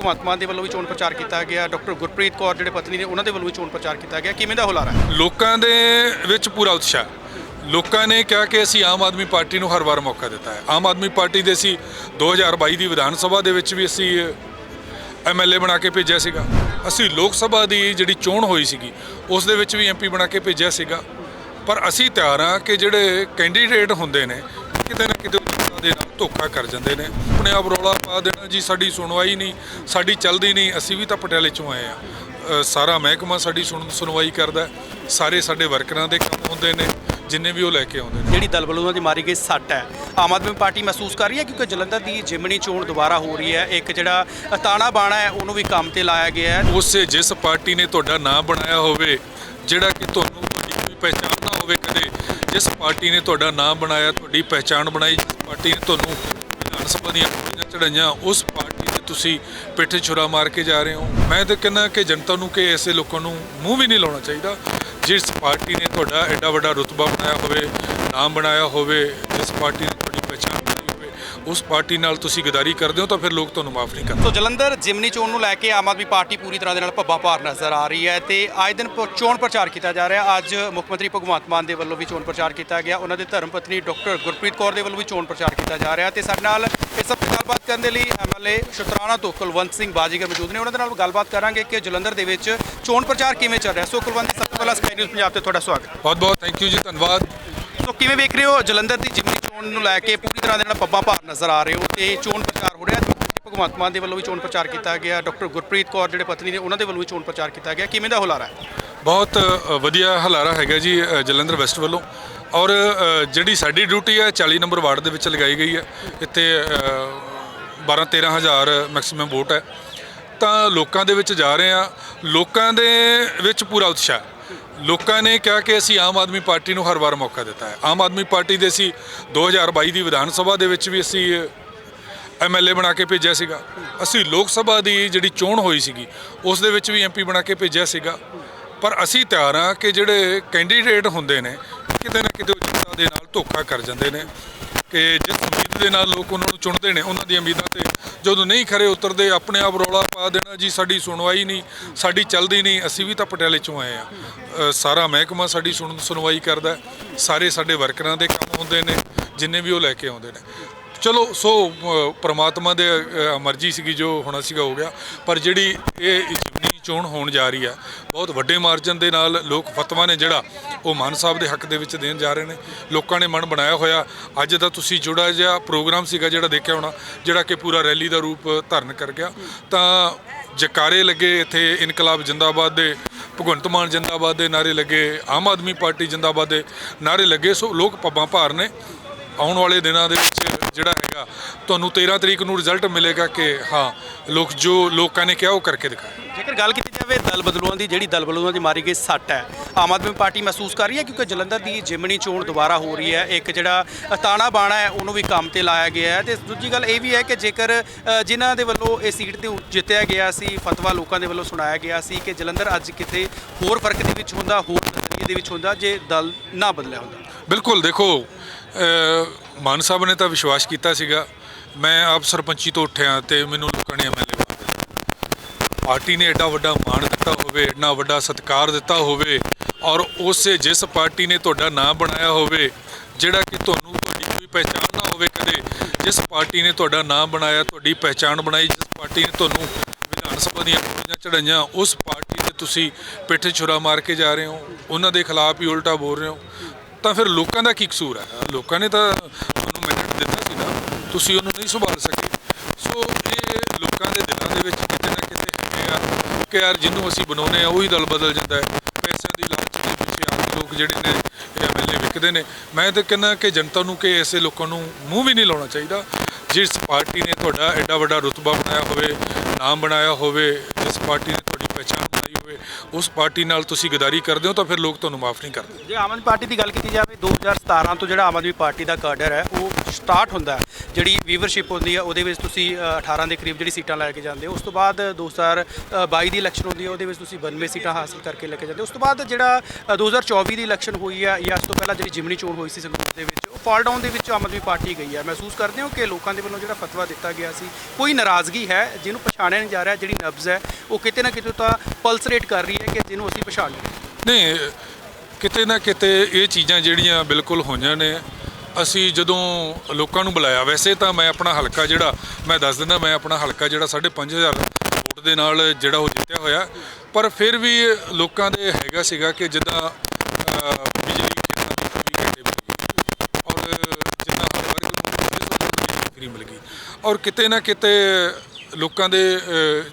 ਭਗਵੰਤ ਮਾਨ ਦੇ ਵੱਲੋਂ ਵੀ ਚੋਣ ਪ੍ਰਚਾਰ ਕੀਤਾ ਗਿਆ। ਡਾਕਟਰ ਗੁਰਪ੍ਰੀਤ ਕੌਰ ਜਿਹੜੇ ਪਤਨੀ ਨੇ, ਉਹਨਾਂ ਦੇ ਵੱਲੋਂ ਵੀ ਚੋਣ ਪ੍ਰਚਾਰ ਕੀਤਾ ਗਿਆ। ਕਿਵੇਂ ਦਾ ਹੁਲਾਰਾ? ਹੈ ਲੋਕਾਂ ਦੇ ਵਿੱਚ ਪੂਰਾ ਉਤਸ਼ਾਹ। ਲੋਕਾਂ ਨੇ ਕਿਹਾ ਕਿ ਅਸੀਂ ਆਮ ਆਦਮੀ ਪਾਰਟੀ ਨੂੰ ਹਰ ਵਾਰ ਮੌਕਾ ਦਿੱਤਾ ਹੈ। ਆਮ ਆਦਮੀ ਪਾਰਟੀ ਦੇ ਅਸੀਂ 2022 ਦੀ ਵਿਧਾਨ ਸਭਾ ਦੇ ਵਿੱਚ ਵੀ ਅਸੀਂ ਐਮਐਲਏ ਬਣਾ ਕੇ ਭੇਜਿਆ ਸੀਗਾ। ਅਸੀਂ ਲੋਕ ਸਭਾ ਦੀ ਜਿਹੜੀ ਚੋਣ ਹੋਈ ਸੀਗੀ, ਉਸ ਦੇ ਵਿੱਚ ਵੀ ਐਮਪੀ ਬਣਾ ਕੇ ਭੇਜਿਆ ਸੀਗਾ। ਪਰ ਅਸੀਂ ਤਿਆਰ ਹਾਂ ਕਿ ਜਿਹੜੇ ਕੈਂਡੀਡੇਟ ਹੁੰਦੇ ਨੇ, ਕਿਤੇ ਨਾ ਕਿਤੇ ਧੋਖਾ ਕਰ ਜਾਂਦੇ ਨੇ। ਆਪਣੇ ਆਪ ਰੌਲਾ ਪਾ ਦੇਣਾ ਜੀ ਸਾਡੀ ਸੁਣਵਾਈ ਨਹੀਂ ਸਾਡੀ ਚੱਲਦੀ ਨਹੀਂ ਅਸੀਂ ਵੀ ਤਾਂ ਪਟਿਆਲੇ ਚੋਂ ਆਏ ਆ। ਸਾਰਾ ਮਹਿਕਮਾ ਸਾਡੀ ਸੁਣ ਸੁਣਵਾਈ ਕਰਦਾ। ਸਾਰੇ ਸਾਡੇ ਵਰਕਰਾਂ ਦੇ ਕੰਮ ਹੁੰਦੇ ਨੇ ਜਿੰਨੇ ਵੀ ਉਹ ਲੈ ਕੇ ਆਉਂਦੇ ਨੇ। ਜਿਹੜੀ ਦਲ ਵੱਲੋਂ ਉਹਨਾਂ ਦੀ ਮਾਰੀ ਗਈ ਸੱਟ ਹੈ। ਆਮ ਆਦਮੀ ਪਾਰਟੀ ਮਹਿਸੂਸ ਕਰ ਰਹੀ ਹੈ ਕਿਉਂਕਿ ਜਲੰਧਰ ਦੀ ਜਿਮਣੀ ਚੋਣ ਦੁਬਾਰਾ ਹੋ ਰਹੀ ਹੈ। ਇੱਕ ਜਿਹੜਾ ਤਾਣਾ ਬਾਣਾ ਹੈ ਉਹਨੂੰ ਵੀ ਕੰਮ ਤੇ ਲਾਇਆ ਗਿਆ ਹੈ। ਉਸੇ ਜਿਸ ਪਾਰਟੀ ਨੇ ਤੁਹਾਡਾ ਨਾਮ ਬਣਾਇਆ ਹੋਵੇ ਜਿਹੜਾ ਕਿ ਤੁਹਾਨੂੰ ਤੁਹਾਡੀ ਕੋਈ ਪਹਿਚਾਣ ਜਿਸ ਪਾਰਟੀ ਨੇ ਤੁਹਾਡਾ ਨਾਮ ਬਣਾਇਆ, ਤੁਹਾਡੀ ਪਹਿਚਾਣ ਬਣਾਈ, ਜਿਸ ਪਾਰਟੀ ਨੇ ਤੁਹਾਨੂੰ ਵਿਧਾਨ ਸਭਾ ਦੀਆਂ ਕੁਰਸੀਆਂ ਚੜਾਈਆਂ ਉਸ ਪਾਰਟੀ ਦੇ ਤੁਸੀਂ ਪਿੱਠੇ ਛੁਰਾ ਮਾਰ ਕੇ ਜਾ ਰਹੇ ਹੋ। ਮੈਂ ਤਾਂ ਕਹਿੰਦਾ ਕਿ ਜਨਤਾ ਨੂੰ ਕਿ ਐਸੇ ਲੋਕਾਂ ਨੂੰ ਮੂੰਹ ਵੀ ਨਹੀਂ ਲਾਉਣਾ ਚਾਹੀਦਾ, ਜਿਸ ਪਾਰਟੀ ਨੇ ਤੁਹਾਡਾ ਐਡਾ ਵੱਡਾ ਰੁਤਬਾ ਬਣਾਇਆ ਹੋਵੇ, ਨਾਮ ਬਣਾਇਆ ਹੋਵੇ, ਜਿਸ ਪਾਰਟੀ ਨੇ ਤੁਹਾਡੀ ਪਹਿਚਾਣ ਬਣਾਈ ਹੋਵੇ ਉਸ ਪਾਰਟੀ ਨਾਲ ਤੁਸੀਂ ਗਦਾਰੀ ਕਰਦੇ ਹੋ ਤਾਂ ਫਿਰ ਲੋਕ ਤੁਹਾਨੂੰ ਮਾਫ ਨਹੀਂ ਕਰਦੇ। ਸੋ ਜਲੰਧਰ ਜਿਮਨੀ ਚੋਣ ਨੂੰ ਲੈ ਕੇ ਆਮ ਆਦਮੀ ਪਾਰਟੀ ਪੂਰੀ ਤਰ੍ਹਾਂ ਦੇ ਨਾਲ ਭੱਬਾ ਭਾਰ ਨਜ਼ਰ ਆ ਰਹੀ ਹੈ ਤੇ ਅੱਜ ਦਿਨ ਚੋਣ ਪ੍ਰਚਾਰ ਕੀਤਾ ਜਾ ਰਿਹਾ। ਅੱਜ ਮੁੱਖ ਮੰਤਰੀ ਭਗਵੰਤ ਮਾਨ ਦੇ ਵੱਲੋਂ ਵੀ ਚੋਣ ਪ੍ਰਚਾਰ ਕੀਤਾ ਗਿਆ। ਉਹਨਾਂ ਦੇ ਧਰਮ ਪਤਨੀ ਡਾਕਟਰ ਗੁਰਪ੍ਰੀਤ ਕੌਰ ਦੇ ਵੱਲੋਂ ਵੀ ਚੋਣ ਪ੍ਰਚਾਰ ਕੀਤਾ ਜਾ ਰਿਹਾ ਤੇ ਸਾਡੇ ਨਾਲ ਇਸ ਸਭ ਗੱਲਬਾਤ ਕਰਨ ਦੇ ਲਈ ਐਮਐਲਏ ਸ਼ੁਤਰਾਣਾ ਤੋਂ ਕੁਲਵੰਤ ਸਿੰਘ ਬਾਜੀਗਰ ਮੌਜੂਦ ਨੇ। ਉਹਨਾਂ ਦੇ ਨਾਲ ਗੱਲਬਾਤ ਕਰਾਂਗੇ ਕਿ ਜਲੰਧਰ ਦੇ ਵਿੱਚ ਚੋਣ ਪ੍ਰਚਾਰ ਕਿਵੇਂ ਚੱਲ ਰਿਹਾ। ਸੋ ਕੁਲਵੰਤ ਸਭ ਤੋਂ ਪਹਿਲਾਂ ਸਕਾਈ ਨਿਊਜ਼ ਪੰਜਾਬ ਤੇ ਤੁਹਾਡਾ ਸਵਾਗਤ। ਬਹੁਤ ਬਹੁਤ ਥੈਂਕ ਯੂ ਜੀ ਧੰਨਵਾਦ। ਸੋ ਕਿਵੇਂ ਵੇਖ ਰਹੇ ਹੋ ਜਲੰਧਰ ਦੀ ਜਿਮਨੀ ਚੋਣ ਨੂੰ ਲੈ ਕੇ ਪੂਰੀ ਤਰ੍ਹਾਂ ਦੇ ਨਾਲ ਪੱਬਾਂ ਭਾਰ ਨਜ਼ਰ ਆ ਰਹੇ ਹੋ ਤੇ ਚੋਣ ਪ੍ਰਚਾਰ ਹੋ ਰਿਹਾ ਭਗਵੰਤ ਮਾਨ ਦੇ ਵੱਲੋਂ ਵੀ ਚੋਣ ਪ੍ਰਚਾਰ ਕੀਤਾ ਗਿਆ, ਡਾਕਟਰ ਗੁਰਪ੍ਰੀਤ ਕੌਰ ਜਿਹੜੇ ਪਤਨੀ ਨੇ ਉਹਨਾਂ ਦੇ ਵੱਲੋਂ ਵੀ ਚੋਣ ਪ੍ਰਚਾਰ ਕੀਤਾ ਗਿਆ। ਕਿਵੇਂ ਦਾ ਹੁਲਾਰਾ ਹੈ? ਬਹੁਤ ਵਧੀਆ ਹਲਾਰਾ ਹੈਗਾ ਜੀ ਜਲੰਧਰ ਵੈਸਟ ਵੱਲੋਂ। ਔਰ ਜਿਹੜੀ ਸਾਡੀ ਡਿਊਟੀ ਹੈ 40 ਨੰਬਰ ਵਾਰਡ ਦੇ ਵਿੱਚ ਲਗਾਈ ਗਈ ਹੈ। ਇੱਥੇ 12 13 ਹਜ਼ਾਰ ਮੈਕਸਿਮਮ ਵੋਟ ਹੈ। ਤਾਂ ਲੋਕਾਂ ਦੇ ਵਿੱਚ ਜਾ ਰਹੇ ਆ ਲੋਕਾਂ ਦੇ ਵਿੱਚ ਪੂਰਾ ਉਤਸ਼ਾਹ ਲੋਕਾਂ ਨੇ ਕਿਹਾ ਕਿ ਅਸੀਂ ਆਮ ਆਦਮੀ ਪਾਰਟੀ ਨੂੰ ਹਰ ਵਾਰ ਮੌਕਾ ਦਿੱਤਾ ਹੈ। ਆਮ ਆਦਮੀ ਪਾਰਟੀ ਦੇ ਅਸੀਂ 2022 ਦੀ ਵਿਧਾਨ ਸਭਾ ਦੇ ਵਿੱਚ ਵੀ ਅਸੀਂ ਐਮਐਲਏ ਬਣਾ ਕੇ ਭੇਜਿਆ ਸੀਗਾ। ਅਸੀਂ ਲੋਕ ਸਭਾ ਦੀ ਜਿਹੜੀ ਚੋਣ ਹੋਈ ਸੀਗੀ, ਉਸ ਦੇ ਵਿੱਚ ਵੀ ਐਮਪੀ ਬਣਾ ਕੇ ਭੇਜਿਆ ਸੀਗਾ। ਪਰ ਅਸੀਂ ਤਿਆਰ ਹਾਂ ਕਿ ਜਿਹੜੇ ਕੈਂਡੀਡੇਟ ਹੁੰਦੇ ਨੇ, ਕਿਤੇ ਨਾ ਕਿਤੇ ਉਹ ਜਨਤਾ ਦੇ ਨਾਲ ਧੋਖਾ ਕਰ ਜਾਂਦੇ ਨੇ। ਕਿ ਜਿਸ ਉਮੀਦ ਦੇ ਨਾਲ ਲੋਕ ਉਹਨਾਂ ਨੂੰ ਚੁਣਦੇ ਨੇ ਉਹਨਾਂ ਦੀਆਂ ਉਮੀਦਾਂ ਤੇ ਜਦੋਂ ਨਹੀਂ ਖਰੇ ਉਤਰਦੇ ਆਪਣੇ ਆਪ ਰੌਲਾ ਪਾ ਦੇਣਾ ਜੀ ਸਾਡੀ ਸੁਣਵਾਈ ਨਹੀਂ ਸਾਡੀ ਚੱਲਦੀ ਨਹੀਂ ਅਸੀਂ ਵੀ ਤਾਂ ਪਟਿਆਲੇ ਚੋਂ ਆਏ ਆ ਸਾਰਾ ਮਹਿਕਮਾ ਸਾਡੀ ਸੁਣ ਸੁਣਵਾਈ ਕਰਦਾ ਸਾਰੇ ਸਾਡੇ ਵਰਕਰਾਂ ਦੇ ਕੰਮ ਹੁੰਦੇ ਨੇ ਜਿੰਨੇ ਵੀ ਉਹ ਲੈ ਕੇ ਆਉਂਦੇ ਨੇ। ਚਲੋ ਸੋ ਅ, ਪ੍ਰਮਾਤਮਾ ਦੇ ਮਰਜ਼ੀ ਸੀਗੀ ਜੋ ਹੋਣਾ ਸੀਗਾ ਹੋ ਗਿਆ। ਪਰ ਜਿਹੜੀ ਇਹ ਚੋਣ ਹੋਣ ਜਾ ਰਹੀ ਹੈ ਬਹੁਤ ਵੱਡੇ ਮਾਰਜਨ ਦੇ ਨਾਲ ਲੋਕ ਫਤਵਾ ਨੇ ਜਿਹੜਾ ਉਹ ਮਾਨ ਸਾਹਿਬ ਦੇ ਹੱਕ ਦੇ ਵਿੱਚ ਦੇਣ ਜਾ ਰਹੇ ਨੇ। ਲੋਕਾਂ ਨੇ ਮਨ ਬਣਾਇਆ ਹੋਇਆ। ਅੱਜ ਦਾ ਤੁਸੀਂ ਜੁੜਾ ਜਿਹਾ ਪ੍ਰੋਗਰਾਮ ਸੀਗਾ ਜਿਹੜਾ ਦੇਖਿਆ ਹੋਣਾ, ਜਿਹੜਾ ਕਿ ਪੂਰਾ ਰੈਲੀ ਦਾ ਰੂਪ ਧਾਰਨ ਕਰ ਗਿਆ। ਤਾਂ ਜਕਾਰੇ ਲੱਗੇ ਇੱਥੇ ਇਨਕਲਾਬ ਜਿੰਦਾਬਾਦ ਦੇ, ਭਗਵੰਤ ਮਾਨ ਜਿੰਦਾਬਾਦ ਦੇ ਨਾਰੇ ਲੱਗੇ ਆਮ ਆਦਮੀ ਪਾਰਟੀ ਜਿੰਦਾਬਾਦ ਦੇ ਨਾਰੇ ਲੱਗੇ ਸੋ ਲੋਕ ਪੱਬਾਂ ਭਾਰ ਨੇ। ਆਉਣ ਵਾਲੇ ਦਿਨਾਂ ਦੇ ਵਿੱਚ ਤੁਹਾਨੂੰ 13 ਤਰੀਕ ਨੂੰ ਰਿਜ਼ਲਟ ਮਿਲੇਗਾ ਕਿ ਹਾਂ ਲੋਕ ਜੋ ਲੋਕਾਂ ਨੇ ਕਿਹਾ ਉਹ ਕਰਕੇ ਦਿਖਾਇਆ। ਜੇਕਰ ਗੱਲ ਕੀਤੀ ਜਾਵੇ ਦਲ ਬਦਲੂਆਂ ਦੀ ਜਿਹੜੀ ਦਲ ਬਦਲੂਆਂ ਦੀ ਮਾਰੀ ਗਈ ਸੱਟ ਹੈ ਆਮ ਆਦਮੀ ਪਾਰਟੀ ਮਹਿਸੂਸ ਕਰ ਰਹੀ ਹੈ ਕਿਉਂਕਿ ਜਲੰਧਰ ਦੀ ਜਿਮਣੀ ਚੋਣ ਦੁਬਾਰਾ ਹੋ ਰਹੀ ਹੈ ਇੱਕ ਜਿਹੜਾ ਤਾਣਾ ਬਾਣਾ ਹੈ ਉਹਨੂੰ ਵੀ ਕੰਮ ਤੇ ਲਾਇਆ ਗਿਆ ਹੈ ਤੇ ਦੂਜੀ ਗੱਲ ਇਹ ਵੀ ਹੈ ਕਿ ਜੇਕਰ ਅ, ਜਿਨ੍ਹਾਂ ਦੇ ਵੱਲੋਂ ਇਹ ਸੀਟ ਤੇ ਉ- ਜਿੱਤਿਆ ਗਿਆ ਸੀ ਫਤਵਾ ਲੋਕਾਂ ਦੇ ਵੱਲੋਂ ਸੁਣਾਇਆ ਗਿਆ ਸੀ ਕਿ ਜਲੰਧਰ ਅੱਜ ਕਿਤੇ ਹੋਰ ਫ਼ਰਕ ਦੇ ਵਿੱਚ ਹੁੰਦਾ ਹੋਰ ਨਜ਼ਰੀਏ ਦੇ ਵਿੱਚ ਹੁੰਦਾ ਜੇ ਦਲ ਨਾ ਬਦਲਿਆ ਹੁੰਦਾ। ਬਿਲਕੁਲ ਦੇਖੋ ਅ, ਮਾਨ ਸਾਹਿਬ ਨੇ ਤਾਂ ਵਿਸ਼ਵਾਸ ਕੀਤਾ ਸੀਗਾ। ਮੈਂ ਆਪ ਸਰਪੰਚੀ ਤੋਂ ਉੱਠਿਆ ਤੇ ਮੈਨੂੰ ਲੋਕਾਂ ਨੇ ਐਮਐਲਏ ਬਣਾ ਦਿੱਤਾ। ਪਾਰਟੀ ਨੇ ਐਡਾ ਵੱਡਾ ਮਾਣ ਦਿੱਤਾ ਹੋਵੇ, ਐਡਾ ਵੱਡਾ ਸਤਿਕਾਰ ਦਿੱਤਾ ਹੋਵੇ ਔਰ ਉਸੇ ਜਿਸ ਪਾਰਟੀ ਨੇ ਤੁਹਾਡਾ ਨਾਮ ਬਣਾਇਆ ਹੋਵੇ, ਜਿਹੜਾ ਕਿ ਤੁਹਾਨੂੰ ਤੁਹਾਡੀ ਕੋਈ ਪਹਿਚਾਣ ਨਾ ਹੋਵੇ ਕਦੇ, ਜਿਸ ਪਾਰਟੀ ਨੇ ਤੁਹਾਡਾ ਨਾਮ ਬਣਾਇਆ, ਤੁਹਾਡੀ ਪਹਿਚਾਣ ਬਣਾਈ, ਜਿਸ ਪਾਰਟੀ ਨੇ ਤੁਹਾਨੂੰ ਵਿਧਾਨ ਸਭਾ ਦੀਆਂ ਕੁਰਸੀਆਂ ਚੜਾਈਆਂ ਉਸ ਪਾਰਟੀ ਤੇ ਤੁਸੀਂ ਪਿੱਠੇ ਛੁਰਾ ਮਾਰ ਕੇ ਜਾ ਰਹੇ ਹੋ, ਉਹਨਾਂ ਦੇ ਖਿਲਾਫ ਹੀ ਉਲਟਾ ਬੋਲ ਰਹੇ ਹੋ। ਤਾਂ ਫਿਰ ਲੋਕਾਂ ਦਾ ਕੀ ਕਸੂਰ ਹੈ? ਲੋਕਾਂ ਨੇ ਤਾਂ ਤੁਹਾਨੂੰ ਮੈਂਡੇਟ ਦਿੱਤਾ ਸੀ ਨਾ ਤੁਸੀਂ ਉਹਨੂੰ ਨਹੀਂ ਸੰਭਾਲ ਸਕੇ। ਸੋ ਇਹ ਲੋਕਾਂ ਦੇ ਦਿਲਾਂ ਦੇ ਵਿੱਚ ਕਿਤੇ ਨਾ ਕਿਤੇ ਹੈਗੇ ਆ ਕਿ ਯਾਰ ਜਿਹਨੂੰ ਅਸੀਂ ਬਣਾਉਨੇ ਆ, ਉਹੀ ਦਲ ਬਦਲ ਜਾਂਦਾ ਹੈ। ਪੈਸਿਆਂ ਦੀ ਲਾਲਚ ਦੇ ਪਿੱਛੇ ਆ ਲੋਕ ਜਿਹੜੇ ਨੇ ਇਹ ਐਮਐਲਏ ਵਿਕਦੇ ਨੇ। ਮੈਂ ਤਾਂ ਕਹਿੰਦਾ ਕਿ ਜਨਤਾ ਨੂੰ ਕਿ ਐਸੇ ਲੋਕਾਂ ਨੂੰ ਮੂੰਹ ਵੀ ਨਹੀਂ ਲਾਉਣਾ ਚਾਹੀਦਾ। ਜਿਸ ਪਾਰਟੀ ਨੇ ਤੁਹਾਡਾ ਐਡਾ ਵੱਡਾ ਰੁਤਬਾ ਬਣਾਇਆ ਹੋਵੇ, ਨਾਮ ਬਣਾਇਆ ਹੋਵੇ, ਜਿਸ ਪਾਰਟੀ ਨੇ ਤੁਹਾਡੀ ਪਹਿਚਾਣ ਹੋਵੇ ਉਸ ਪਾਰਟੀ ਨਾਲ ਤੁਸੀਂ ਗਦਾਰੀ ਕਰਦੇ ਹੋ ਤਾਂ ਫਿਰ ਲੋਕ ਤੁਹਾਨੂੰ ਮਾਫ ਨਹੀਂ ਕਰਦੇ। ਜੇ ਆਮ ਆਦਮੀ ਪਾਰਟੀ ਦੀ ਗੱਲ ਕੀਤੀ ਜਾਵੇ 2017 ਤੋਂ ਜਿਹੜਾ ਆਮ ਆਦਮੀ ਪਾਰਟੀ ਦਾ ਕਾਡਰ ਹੈ ਉਹ ਸਟਾਰਟ ਹੁੰਦਾ ਹੈ। ਜਿਹੜੀ ਵੀਵਰਸ਼ਿਪ ਹੁੰਦੀ ਹੈ ਉਹਦੇ ਵਿੱਚ ਤੁਸੀਂ ਅ, 18 ਦੇ ਕਰੀਬ ਜਿਹੜੀ ਸੀਟਾਂ ਲੈ ਕੇ ਜਾਂਦੇ ਹੋ ਉਸ ਤੋਂ ਬਾਅਦ 2022 ਦੀ ਇਲੈਕਸ਼ਨ ਹੁੰਦੀ ਹੈ ਉਹਦੇ ਵਿੱਚ ਤੁਸੀਂ 92 ਸੀਟਾਂ ਹਾਸਲ ਕਰਕੇ ਲੈ ਕੇ ਜਾਂਦੇ ਹੋ। ਉਸ ਤੋਂ ਬਾਅਦ ਜਿਹੜਾ ਅ, 2024 ਦੀ ਇਲੈਕਸ਼ਨ ਹੋਈ ਹੈ ਜਾਂ ਉਸ ਤੋਂ ਪਹਿਲਾਂ ਜਿਹੜੀ ਜਿਮਨੀ ਚੋਣ ਹੋਈ ਸੀ ਸੰਗਰੂਰ ਦੇ ਵਿੱਚ ਫਾਲ ਡਾਊਨ ਦੇ ਵਿੱਚ ਆਮ ਆਦਮੀ ਪਾਰਟੀ ਗਈ ਹੈ। ਮਹਿਸੂਸ ਕਰਦੇ ਹੋ ਕਿ ਲੋਕਾਂ ਦੇ ਵੱਲੋਂ ਜਿਹੜਾ ਫਤਵਾ ਦਿੱਤਾ ਗਿਆ ਸੀ, ਕੋਈ ਨਾਰਾਜ਼ਗੀ ਹੈ ਜਿਹਨੂੰ ਪਛਾਣਿਆ ਨਹੀਂ ਜਾ ਰਿਹਾ, ਜਿਹੜੀ ਨਬਜ਼ ਹੈ, ਉਹ ਕਿਤੇ ਨਾ ਕਿਤੇ ਤਾਂ ਪਲਸਰੇਟ ਕਰ ਰਹੀ ਹੈ ਕਿ ਜਿਹਨੂੰ ਅਸੀਂ ਪਛਾਣ ਲਈਏ ਨਹੀਂ, ਕਿਤੇ ਨਾ ਕਿਤੇ ਇਹ ਚੀਜ਼ਾਂ ਜਿਹੜੀਆਂ ਬਿਲਕੁਲ ਹੋਈਆਂ ਨੇ। ਅਸੀਂ ਜਦੋਂ ਲੋਕਾਂ ਨੂੰ ਬੁਲਾਇਆ, ਵੈਸੇ ਤਾਂ ਮੈਂ ਆਪਣਾ ਹਲਕਾ ਜਿਹੜਾ, ਮੈਂ ਦੱਸ ਦਿੰਦਾ, ਮੈਂ ਆਪਣਾ ਹਲਕਾ ਜਿਹੜਾ 5500 ਵੋਟ ਦੇ ਨਾਲ ਜਿਹੜਾ ਉਹ ਜਿੱਤਿਆ ਹੋਇਆ। ਪਰ ਫਿਰ ਵੀ ਲੋਕਾਂ ਦੇ ਹੈਗਾ ਸੀਗਾ ਕਿ ਜਿੱਦਾਂ ਅਹ, ਬਿਜਲੀ ਖੇਤਾਂ ਦੀ 24 ਘੰਟੇ ਮਿਲ ਗਈ ਔਰ ਜਿੱਦਾਂ ਹਰ ਵਾਰ ਫਰੀ ਮਿਲ ਗਈ ਔਰ ਕਿਤੇ ਨਾ ਕਿਤੇ ਲੋਕਾਂ ਦੇ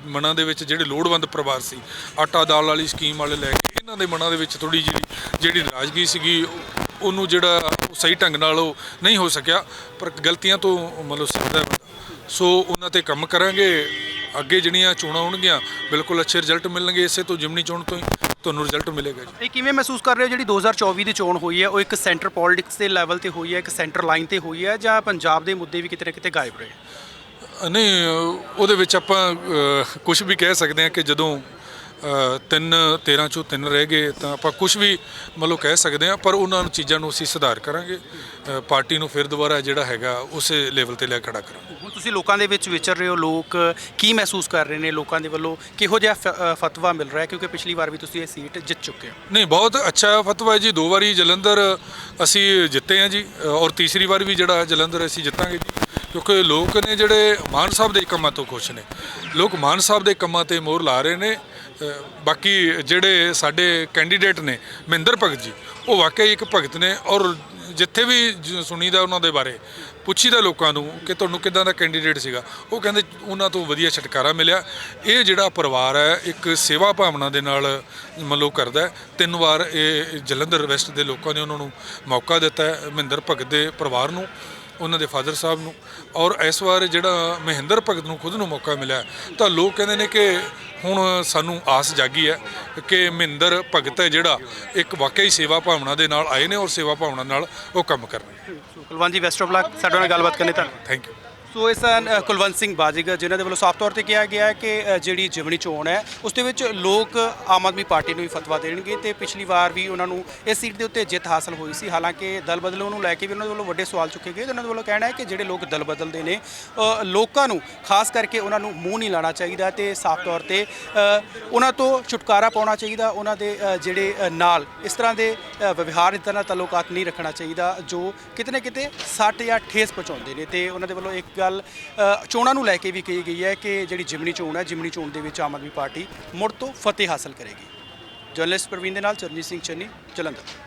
ਮਨਾਂ ਦੇ ਵਿੱਚ ਜਿਹੜੇ ਲੋੜਵੰਦ ਪਰਿਵਾਰ ਸੀ, ਆਟਾ ਦਾਲ ਵਾਲੀ ਸਕੀਮ ਵਾਲੇ ਲੈ ਕੇ ਇਹਨਾਂ ਦੇ ਮਨਾਂ ਦੇ ਵਿੱਚ ਥੋੜੀ ਜਿਹੀ ਜਿਹੜੀ ਨਾਰਾਜ਼ਗੀ ਸੀਗੀ, ਉਹਨੂੰ ਜਿਹੜਾ ਉਹ ਸਹੀ ਢੰਗ ਨਾਲ ਉਹ ਨਹੀਂ ਹੋ ਸਕਿਆ, ਪਰ ਗਲਤੀਆਂ ਤੋਂ ਮਤਲਬ ਸਿੱਖਦਾ ਹੈ ਸੋ ਉਹਨਾਂ ਤੇ ਕੰਮ ਕਰਾਂਗੇ, ਅੱਗੇ ਜਿਹੜੀਆਂ ਚੋਣਾਂ ਹੋਣਗੀਆਂ, ਬਿਲਕੁਲ ਅੱਛੇ ਰਿਜ਼ਲਟ ਮਿਲਣਗੇ ਇਸੇ ਤੋਂ ਜਿਮਨੀ ਚੋਣ ਤੋਂ ਹੀ। ਤੁਹਾਨੂੰ ਰਿਜ਼ਲਟ ਮਿਲੇਗਾ ਜੀ। ਇਹ ਕਿਵੇਂ ਮਹਿਸੂਸ ਕਰ ਰਹੇ ਹੋ ਜਿਹੜੀ 2024 ਦੀ ਚੋਣ ਹੋਈ ਹੈ? ਉਹ ਇੱਕ ਸੈਂਟਰ ਪੋਲਿਟਿਕਸ ਦੇ ਲੈਵਲ ਤੇ ਹੋਈ ਹੈ ਇੱਕ ਸੈਂਟਰ ਲਾਈਨ ਤੇ ਹੋਈ ਹੈ ਜਾਂ ਪੰਜਾਬ ਦੇ ਮੁੱਦੇ ਵੀ ਕਿਤੇ ਨਾ ਕਿਤੇ ਗਾਇਬ ਰਹੇ? ਨਹੀਂ ਉਹਦੇ ਵਿੱਚ ਆਪਾਂ ਕੁਝ ਵੀ ਕਹਿ ਸਕਦੇ ਹਾਂ ਕਿ ਜਦੋਂ ਤਿੰਨ 13 ਚੋਂ ਤਿੰਨ ਰਹਿ ਗਏ ਤਾਂ ਆਪਾਂ ਕੁਝ ਵੀ ਮਤਲਬ ਕਹਿ ਸਕਦੇ ਹਾਂ ਪਰ ਉਹਨਾਂ ਨੂੰ ਚੀਜ਼ਾਂ ਨੂੰ ਅਸੀਂ ਸੁਧਾਰ ਕਰਾਂਗੇ। ਪਾਰਟੀ ਨੂੰ ਫਿਰ ਦੁਬਾਰਾ ਜਿਹੜਾ ਹੈਗਾ ਉਸੇ ਲੈਵਲ ਤੇ ਲੈ ਕੇ ਖੜਾ ਕਰਾਂਗੇ। ਤੁਸੀਂ ਲੋਕਾਂ ਦੇ ਵਿੱਚ ਵਿਚਰ ਰਹੇ ਹੋ ਲੋਕ ਕੀ ਮਹਿਸੂਸ ਕਰ ਰਹੇ ਨੇ ਲੋਕਾਂ ਦੇ ਵੱਲੋਂ? ਕਿਹੋ ਜਿਹਾ ਫ- ਅ, ਫਤਵਾ ਮਿਲ ਰਿਹਾ ਹੈ? ਕਿਉਂਕਿ ਪਿਛਲੀ ਵਾਰ ਵੀ ਤੁਸੀਂ ਇਹ ਸੀਟ ਜਿੱਤ ਚੁੱਕੇ ਹੋ। ਨਹੀਂ ਬਹੁਤ ਅੱਛਾ ਫਤਵਾ ਹੈ ਜੀ। ਦੋ ਵਾਰੀ ਜਲੰਧਰ ਅਸੀਂ ਜਿੱਤੇ ਹਾਂ ਜੀ ਔਰ ਤੀਸਰੀ ਵਾਰ ਵੀ ਜਿਹੜਾ ਜਲੰਧਰ ਅਸੀਂ ਜਿੱਤਾਂਗੇ ਜੀ। ਕਿਉਂਕਿ ਲੋਕ ਨੇ ਜਿਹੜੇ ਮਾਨ ਸਾਹਿਬ ਦੇ ਕੰਮਾਂ ਤੋਂ ਖੁਸ਼ ਨੇ। ਲੋਕ ਮਾਨ ਸਾਹਿਬ ਦੇ ਕੰਮਾਂ ਤੇ ਮੋਹਰ ਲਾ ਰਹੇ ਨੇ। ਅ, ਬਾਕੀ ਜਿਹੜੇ ਸਾਡੇ ਕੈਂਡੀਡੇਟ ਨੇ ਮਹਿੰਦਰ ਭਗਤ ਜੀ ਉਹ ਵਾਕਈ ਇੱਕ ਭਗਤ ਨੇ ਔਰ ਜਿੱਥੇ ਵੀ ਜ- ਸੁਣੀਦਾ ਉਹਨਾਂ ਦੇ ਬਾਰੇ ਪੁੱਛੀਦਾ ਲੋਕਾਂ ਨੂੰ ਕਿ ਤੁਹਾਨੂੰ ਕਿਦਾਂ ਦਾ ਕੈਂਡੀਡੇਟ ਸੀਗਾ। ਉਹ ਕਹਿੰਦੇ ਉਹਨਾਂ ਤੋਂ ਵਧੀਆ ਛਟਕਾਰਾ ਮਿਲਿਆ। ਇਹ ਜਿਹੜਾ ਪਰਿਵਾਰ ਹੈ, ਇੱਕ ਸੇਵਾ ਭਾਵਨਾ ਦੇ ਨਾਲ ਮਤਲਬ ਕਰਦਾ ਹੈ। ਤਿੰਨ ਵਾਰ ਇਹ ਜਲੰਧਰ ਵੈਸਟ ਦੇ ਲੋਕਾਂ ਨੇ ਉਹਨਾਂ ਨੂੰ ਮੌਕਾ ਦਿੱਤਾ ਹੈ, ਮਹਿੰਦਰ ਭਗਤ ਦੇ ਪਰਿਵਾਰ ਨੂੰ, ਉਹਨਾਂ ਦੇ ਫਾਦਰ ਸਾਹਿਬ ਨੂੰ। ਔਰ ਇਸ ਵਾਰ ਜਿਹੜਾ ਮਹਿੰਦਰ ਭਗਤ ਨੂੰ ਖੁਦ ਨੂੰ ਮੌਕਾ ਮਿਲਿਆ ਤਾਂ ਲੋਕ ਕਹਿੰਦੇ ਨੇ ਕਿ ਹੁਣ ਸਾਨੂੰ ਆਸ ਜਾਗੀ ਹੈ ਕਿ ਮਹਿੰਦਰ ਭਗਤ ਹੈ ਜਿਹੜਾ ਇੱਕ ਵਾਕਈ ਸੇਵਾ ਭਾਵਨਾ ਦੇ ਨਾਲ ਆਏ ਨੇ ਔਰ ਸੇਵਾ ਭਾਵਨਾ ਨਾਲ ਉਹ ਕੰਮ ਸੋ ਕੁਲਵੰਤ ਜੀ ਵੈਸਟ ਆਫ ਲੱਕ ਸਾਡੇ ਨਾਲ ਗੱਲਬਾਤ ਕਰਨੇ ਧੰਨਵਾਦ। ਥੈਂਕ ਯੂ ਸੋ ਇਸ ਅ, ਕੁਲਵੰਤ ਸਿੰਘ ਬਾਜੀਗਰ ਜਿਨ੍ਹਾਂ ਦੇ ਵੱਲੋਂ ਸਾਫ਼ ਤੌਰ ਤੇ ਕਿਹਾ ਗਿਆ ਹੈ ਕਿ ਜਿਹੜੀ ਜਿਮਣੀ ਚੋਣ ਹੈ ਉਸ ਦੇ ਵਿੱਚ ਲੋਕ ਆਮ ਆਦਮੀ ਪਾਰਟੀ ਨੂੰ ਹੀ ਫਤਵਾ ਦੇਣਗੇ ਤੇ ਪਿਛਲੀ ਵਾਰ ਵੀ ਉਹਨਾਂ ਨੂੰ ਇਸ ਸੀਟ ਦੇ ਉੱਤੇ ਜਿੱਤ ਹਾਸਲ ਹੋਈ ਸੀ। ਹਾਲਾਂਕਿ ਦਲ ਬਦਲੂ ਨੂੰ ਲੈ ਕੇ ਵੀ ਉਹਨਾਂ ਦੇ ਵੱਲੋਂ ਵੱਡੇ ਸਵਾਲ ਚੁੱਕੇ ਗਏ ਤੇ ਉਹਨਾਂ ਦੇ ਵੱਲੋਂ ਕਹਿਣਾ ਹੈ ਕਿ ਜਿਹੜੇ ਲੋਕ ਦਲ ਬਦਲਦੇ ਨੇ ਲੋਕਾਂ ਨੂੰ ਖਾਸ ਕਰਕੇ ਉਹਨਾਂ ਨੂੰ ਮੂੰਹ ਨਹੀਂ ਲਾਣਾ ਚਾਹੀਦਾ ਤੇ ਸਾਫ਼ ਤੌਰ ਤੇ ਉਹਨਾਂ ਤੋਂ ਛੁਟਕਾਰਾ ਪਾਉਣਾ ਚਾਹੀਦਾ ਉਹਨਾਂ ਦੇ ਜਿਹੜੇ ਨਾਲ ਇਸ ਤਰ੍ਹਾਂ ਦੇ ਵਿਵਹਾਰ ਇਸ ਤਰ੍ਹਾਂ ਨਾਲ ਤਾਲੁਕਾਤ ਨਹੀਂ ਰੱਖਣਾ ਚਾਹੀਦਾ ਜੋ ਕਿਤੇ ਨਾ ਕਿਤੇ ਸੱਟ ਜਾਂ ਠੇਸ ਪਹੁੰਚਾਉਂਦੇ ਨੇ ਤੇ ਉਹਨਾਂ ਦੇ ਵੱਲੋਂ ਇੱਕ ਗੱਲ ਚੋਣਾਂ ਨੂੰ ਲੈ ਕੇ ਵੀ ਕਹੀ ਗਈ ਹੈ ਕਿ ਜਿਹੜੀ ਜਿਮਨੀ ਚੋਣ ਹੈ, ਜਿਮਨੀ ਚੋਣ ਦੇ ਵਿੱਚ ਆਮ ਆਦਮੀ ਪਾਰਟੀ ਮੁੜ ਤੋਂ ਫਤਿਹ ਹਾਸਲ ਕਰੇਗੀ। ਜਰਨਲਿਸਟ ਪ੍ਰਵੀਨ ਦੇ ਨਾਲ ਚਰਨਜੀਤ ਸਿੰਘ ਚੰਨੀ, ਜਲੰਧਰ।